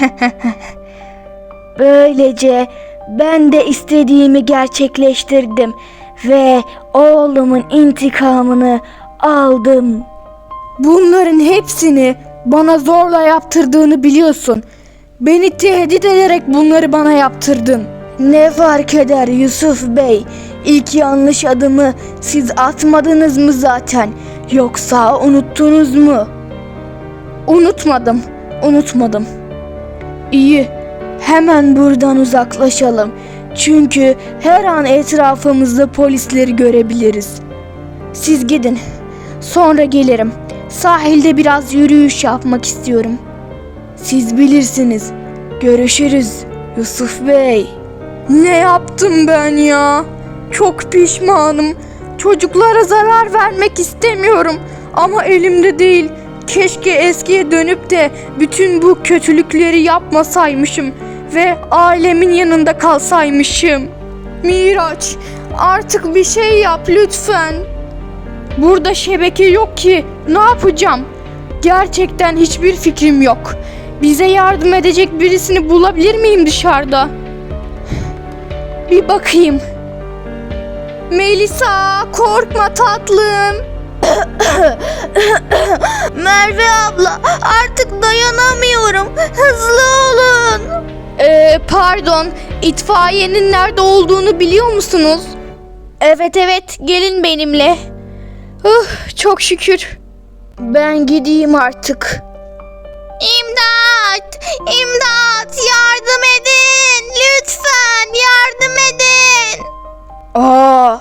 Böylece ben de istediğimi gerçekleştirdim ve oğlumun intikamını aldım. Bunların hepsini bana zorla yaptırdığını biliyorsun. Beni tehdit ederek bunları bana yaptırdın. Ne fark eder Yusuf Bey? İlk yanlış adımı siz atmadınız mı zaten? Yoksa unuttunuz mu? Unutmadım, unutmadım. İyi, hemen buradan uzaklaşalım. Çünkü her an etrafımızda polisleri görebiliriz. Siz gidin. Sonra gelirim. Sahilde biraz yürüyüş yapmak istiyorum. Siz bilirsiniz. Görüşürüz Yusuf Bey. Ne yaptım ben ya? Çok pişmanım. Çocuklara zarar vermek istemiyorum ama elimde değil. Keşke eskiye dönüp de bütün bu kötülükleri yapmasaymışım ve ailemin yanında kalsaymışım. Miraç, artık bir şey yap lütfen. Burada şebeke yok ki. Ne yapacağım? Gerçekten hiçbir fikrim yok. Bize yardım edecek birisini bulabilir miyim dışarıda? Bir bakayım. Melisa, korkma tatlım. Merve abla, artık dayanamıyorum. Hızlı olun. Ee, pardon, itfaiyenin nerede olduğunu biliyor musunuz? Evet evet, gelin benimle. Uh, çok şükür. Ben gideyim artık. İmdat! İmdat! Yardım edin! Lütfen yardım edin! Aa,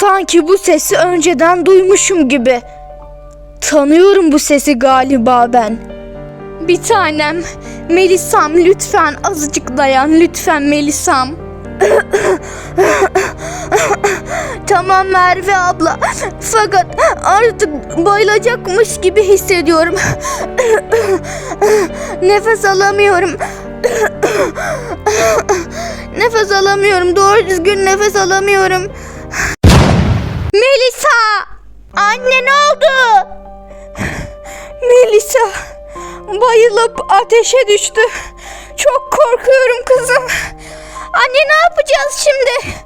sanki bu sesi önceden duymuşum gibi. Tanıyorum bu sesi galiba ben. Bir tanem, Melisam lütfen azıcık dayan lütfen Melisam. Tamam Merve abla. Fakat artık bayılacakmış gibi hissediyorum. Nefes alamıyorum. nefes alamıyorum. Doğru düzgün nefes alamıyorum. Melisa! Anne ne oldu? Melisa bayılıp ateşe düştü. Çok korkuyorum kızım. Anne ne yapacağız şimdi?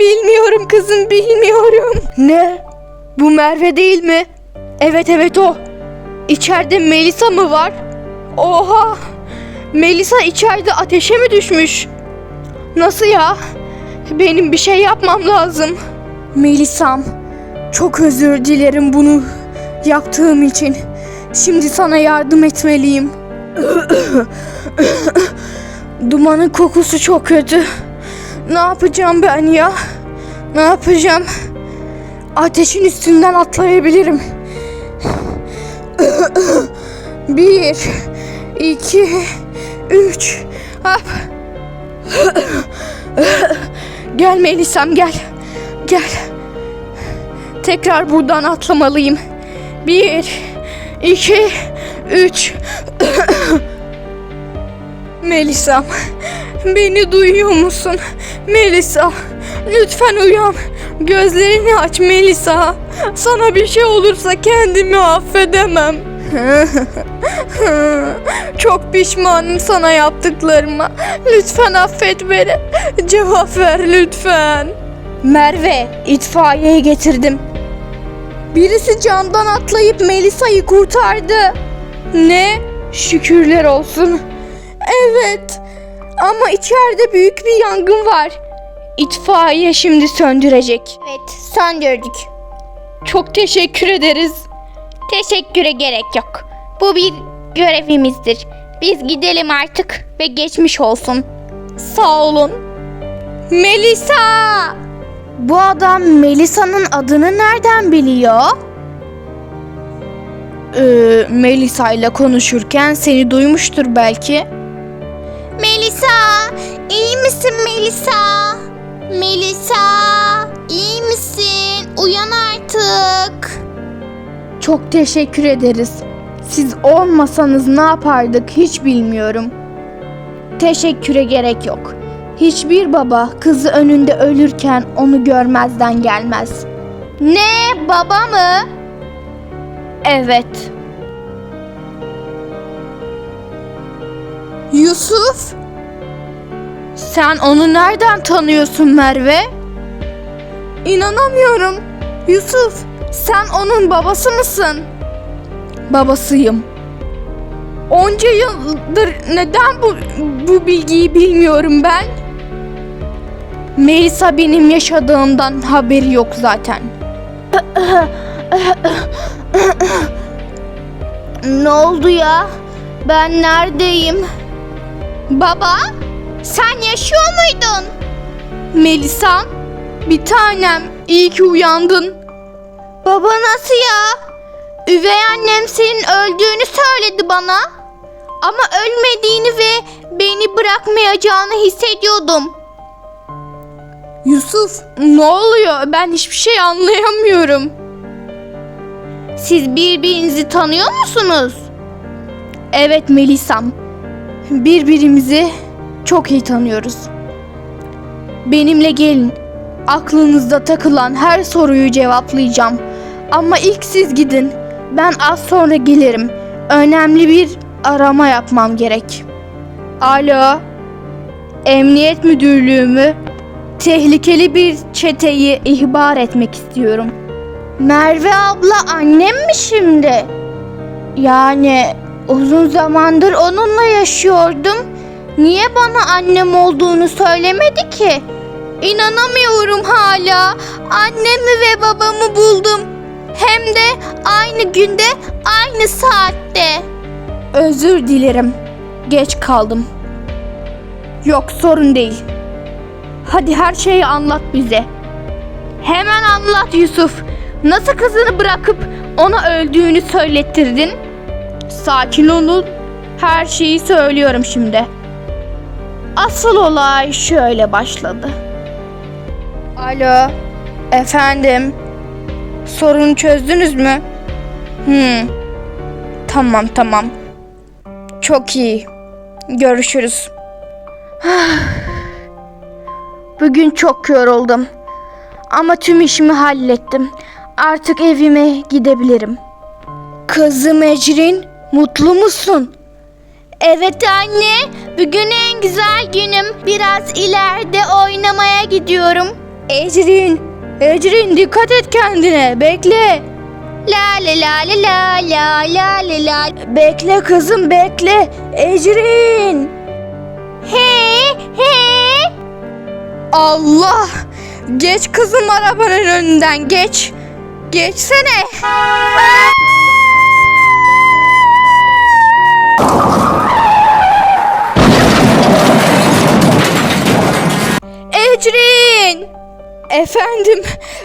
Bilmiyorum kızım bilmiyorum. Ne? Bu Merve değil mi? Evet evet o. İçeride Melisa mı var? Oha! Melisa içeride ateşe mi düşmüş? Nasıl ya? Benim bir şey yapmam lazım. Melisam, çok özür dilerim bunu yaptığım için. Şimdi sana yardım etmeliyim. Dumanın kokusu çok kötü. Ne yapacağım ben ya? Ne yapacağım? Ateşin üstünden atlayabilirim. Bir, iki, üç. Hop. Gel Melisam gel. Gel. Tekrar buradan atlamalıyım. Bir, iki, üç. Melisam, beni duyuyor musun? Melisa, lütfen uyan. Gözlerini aç Melisa. Sana bir şey olursa kendimi affedemem. Çok pişmanım sana yaptıklarıma. Lütfen affet beni. Cevap ver lütfen. Merve, itfaiyeyi getirdim. Birisi camdan atlayıp Melisa'yı kurtardı. Ne? Şükürler olsun. Evet. Ama içeride büyük bir yangın var. İtfaiye şimdi söndürecek. Evet, söndürdük. Çok teşekkür ederiz. Teşekküre gerek yok. Bu bir görevimizdir. Biz gidelim artık ve geçmiş olsun. Sağ olun. Melisa! Bu adam Melisa'nın adını nereden biliyor? Ee, Melisa ile konuşurken seni duymuştur belki. Melisa, iyi misin Melisa? Melisa, iyi misin? Uyan artık. Çok teşekkür ederiz. Siz olmasanız ne yapardık hiç bilmiyorum. Teşekküre gerek yok. Hiçbir baba kızı önünde ölürken onu görmezden gelmez. Ne, baba mı? Evet. Yusuf? Sen onu nereden tanıyorsun Merve? İnanamıyorum. Yusuf, sen onun babası mısın? Babasıyım. Onca yıldır neden bu, bu bilgiyi bilmiyorum ben? Melisa benim yaşadığımdan haberi yok zaten. ne oldu ya? Ben neredeyim? Baba, sen yaşıyor muydun? Melisa, bir tanem, iyi ki uyandın. Baba nasıl ya? Üvey annem senin öldüğünü söyledi bana. Ama ölmediğini ve beni bırakmayacağını hissediyordum. Yusuf, ne oluyor? Ben hiçbir şey anlayamıyorum. Siz birbirinizi tanıyor musunuz? Evet Melisam. Birbirimizi çok iyi tanıyoruz. Benimle gelin. Aklınızda takılan her soruyu cevaplayacağım. Ama ilk siz gidin. Ben az sonra gelirim. Önemli bir arama yapmam gerek. Alo. Emniyet müdürlüğü mü? Tehlikeli bir çeteyi ihbar etmek istiyorum. Merve abla annem mi şimdi? Yani uzun zamandır onunla yaşıyordum. Niye bana annem olduğunu söylemedi ki? İnanamıyorum hala. Annemi ve babamı buldum. Hem de aynı günde, aynı saatte. Özür dilerim. Geç kaldım. Yok sorun değil. Hadi her şeyi anlat bize. Hemen anlat Yusuf. Nasıl kızını bırakıp ona öldüğünü söylettirdin? Sakin olun. Her şeyi söylüyorum şimdi. Asıl olay şöyle başladı. Alo. Efendim. Sorunu çözdünüz mü? Hmm. Tamam tamam. Çok iyi. Görüşürüz. Bugün çok yoruldum. Ama tüm işimi hallettim. Artık evime gidebilirim. Kızım Ecrin, mutlu musun? Evet anne, bugün en güzel günüm. Biraz ileride oynamaya gidiyorum. Ecrin, Ecrin dikkat et kendine, bekle. La la la la la la la la la. Bekle kızım, bekle. Ecrin. He he. Allah! Geç kızım arabanın önünden geç. Geçsene. Ecrin! Efendim,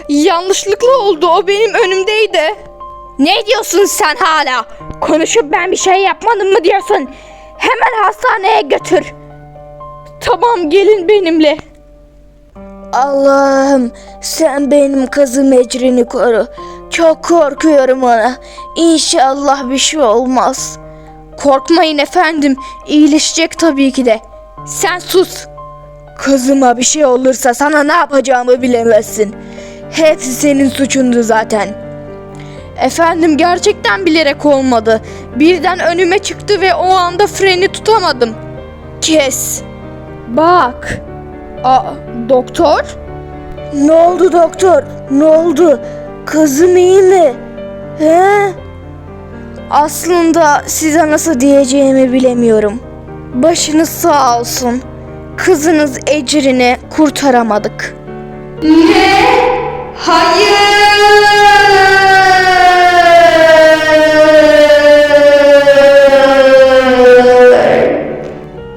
yanlışlıkla oldu. O benim önümdeydi. Ne diyorsun sen hala? Konuşup ben bir şey yapmadım mı diyorsun? Hemen hastaneye götür. Tamam gelin benimle. Allah'ım sen benim kızım Ecrin'i koru. Çok korkuyorum ona. İnşallah bir şey olmaz. Korkmayın efendim. İyileşecek tabii ki de. Sen sus. Kızıma bir şey olursa sana ne yapacağımı bilemezsin. Hepsi senin suçundu zaten. Efendim gerçekten bilerek olmadı. Birden önüme çıktı ve o anda freni tutamadım. Kes. Bak. Aa, doktor? Ne oldu doktor? Ne oldu? Kızım iyi mi? He? Aslında size nasıl diyeceğimi bilemiyorum. Başınız sağ olsun. Kızınız Ecrin'i kurtaramadık. Ne? Hayır!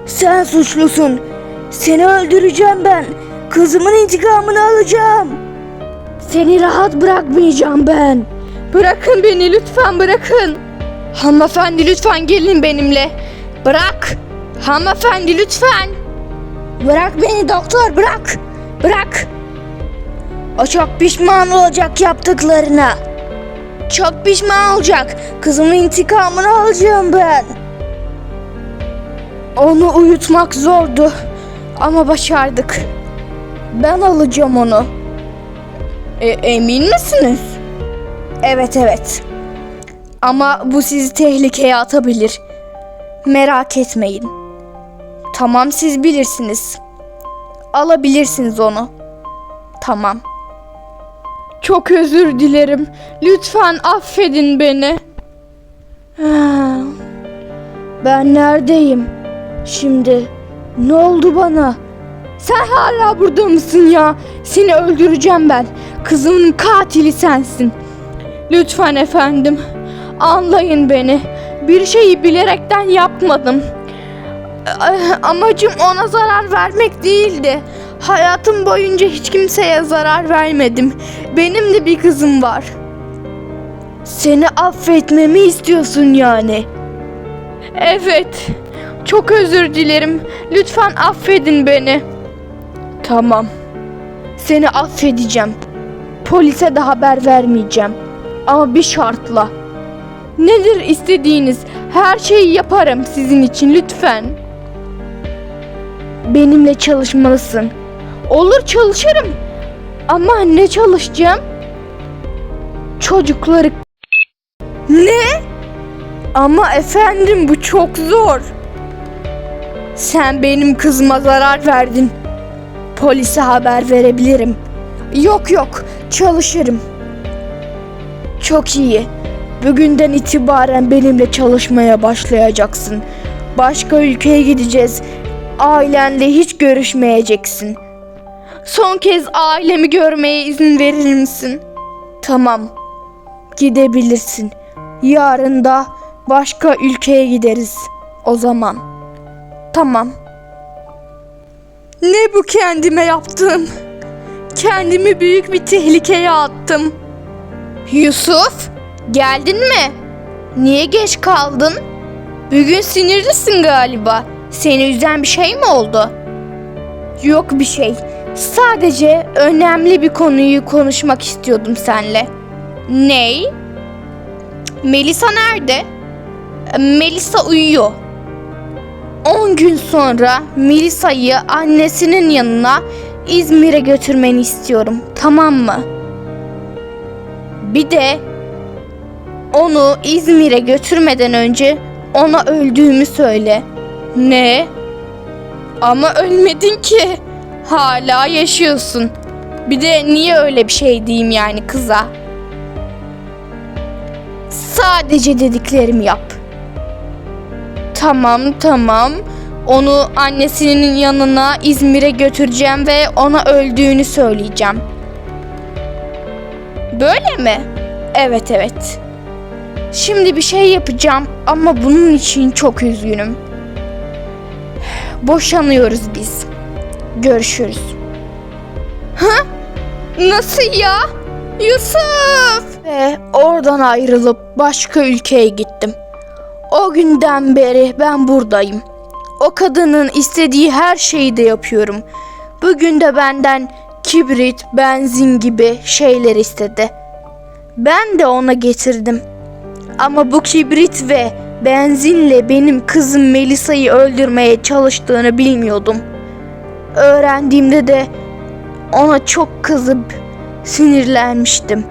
Sen suçlusun. Seni öldüreceğim ben. Kızımın intikamını alacağım. Seni rahat bırakmayacağım ben. Bırakın beni lütfen bırakın. Hanımefendi lütfen gelin benimle. Bırak. Hanımefendi lütfen. Bırak beni doktor bırak. Bırak. O çok pişman olacak yaptıklarına. Çok pişman olacak. Kızımın intikamını alacağım ben. Onu uyutmak zordu. Ama başardık. Ben alacağım onu. E, emin misiniz? Evet evet. Ama bu sizi tehlikeye atabilir. Merak etmeyin. Tamam siz bilirsiniz. Alabilirsiniz onu. Tamam. Çok özür dilerim. Lütfen affedin beni. Ha, Ben neredeyim? Şimdi ne oldu bana? Sen hala burada mısın ya? Seni öldüreceğim ben. Kızımın katili sensin. Lütfen efendim. Anlayın beni. Bir şeyi bilerekten yapmadım. A- Amacım ona zarar vermek değildi. Hayatım boyunca hiç kimseye zarar vermedim. Benim de bir kızım var. Seni affetmemi istiyorsun yani. Evet. Çok özür dilerim. Lütfen affedin beni. Tamam. Seni affedeceğim. Polise de haber vermeyeceğim. Ama bir şartla. Nedir istediğiniz? Her şeyi yaparım sizin için lütfen. Benimle çalışmalısın. Olur çalışırım. Ama ne çalışacağım? Çocukları... Ne? Ama efendim bu çok zor. Sen benim kızıma zarar verdin. Polise haber verebilirim. Yok yok çalışırım. Çok iyi. Bugünden itibaren benimle çalışmaya başlayacaksın. Başka ülkeye gideceğiz. Ailenle hiç görüşmeyeceksin. Son kez ailemi görmeye izin verir misin? Tamam. Gidebilirsin. Yarın da başka ülkeye gideriz. O zaman. Tamam. Ne bu kendime yaptığım? Kendimi büyük bir tehlikeye attım. Yusuf, geldin mi? Niye geç kaldın? Bugün sinirlisin galiba. Seni üzen bir şey mi oldu? Yok bir şey. Sadece önemli bir konuyu konuşmak istiyordum seninle. Ney? Melisa nerede? Melisa uyuyor. 10 gün sonra Melisa'yı annesinin yanına İzmir'e götürmeni istiyorum. Tamam mı? Bir de onu İzmir'e götürmeden önce ona öldüğümü söyle. Ne? Ama ölmedin ki. Hala yaşıyorsun. Bir de niye öyle bir şey diyeyim yani kıza? Sadece dediklerimi yap. Tamam tamam. Onu annesinin yanına İzmir'e götüreceğim ve ona öldüğünü söyleyeceğim. Böyle mi? Evet evet. Şimdi bir şey yapacağım ama bunun için çok üzgünüm. Boşanıyoruz biz. Görüşürüz. Ha? Nasıl ya? Yusuf! Ve oradan ayrılıp başka ülkeye gittim. O günden beri ben buradayım. O kadının istediği her şeyi de yapıyorum. Bugün de benden kibrit, benzin gibi şeyler istedi. Ben de ona getirdim. Ama bu kibrit ve benzinle benim kızım Melisa'yı öldürmeye çalıştığını bilmiyordum. Öğrendiğimde de ona çok kızıp sinirlenmiştim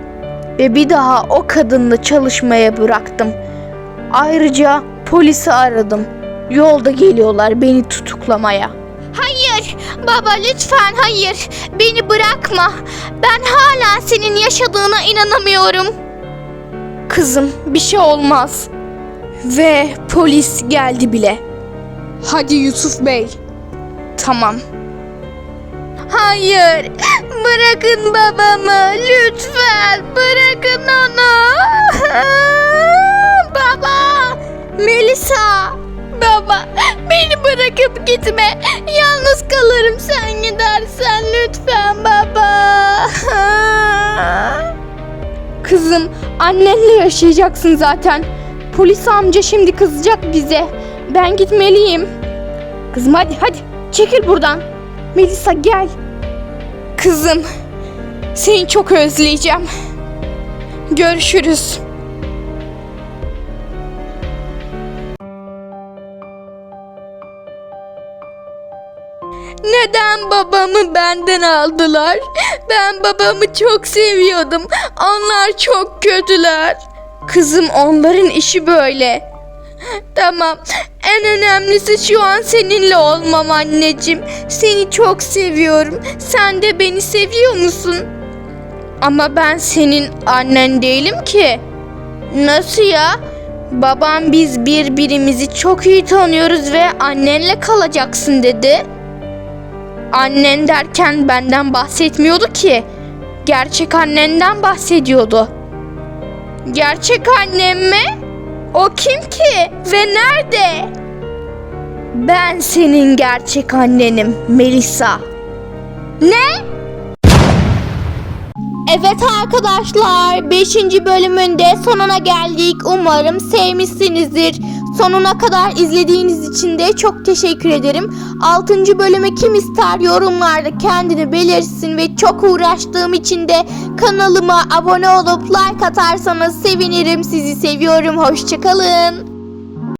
ve bir daha o kadınla çalışmaya bıraktım. Ayrıca polisi aradım. Yolda geliyorlar beni tutuklamaya. Hayır baba lütfen hayır. Beni bırakma. Ben hala senin yaşadığına inanamıyorum. Kızım bir şey olmaz. Ve polis geldi bile. Hadi Yusuf Bey. Tamam. Hayır. Bırakın babamı. Lütfen bırakın onu. Baba. Melisa. Baba beni bırakıp gitme. Yalnız kalırım sen gidersen lütfen baba. Kızım annenle yaşayacaksın zaten. Polis amca şimdi kızacak bize. Ben gitmeliyim. Kızım hadi hadi çekil buradan. Melisa gel. Kızım seni çok özleyeceğim. Görüşürüz. Neden babamı benden aldılar? Ben babamı çok seviyordum. Onlar çok kötüler. Kızım onların işi böyle. Tamam. En önemlisi şu an seninle olmam anneciğim. Seni çok seviyorum. Sen de beni seviyor musun? Ama ben senin annen değilim ki. Nasıl ya? Babam biz birbirimizi çok iyi tanıyoruz ve annenle kalacaksın dedi. Annen derken benden bahsetmiyordu ki. Gerçek annenden bahsediyordu. Gerçek annem mi? O kim ki ve nerede? Ben senin gerçek annenim Melisa. Ne? Evet arkadaşlar 5. bölümün de sonuna geldik. Umarım sevmişsinizdir. Sonuna kadar izlediğiniz için de çok teşekkür ederim. 6. bölümü kim ister yorumlarda kendini belirsin ve çok uğraştığım için de kanalıma abone olup like atarsanız sevinirim. Sizi seviyorum. Hoşçakalın.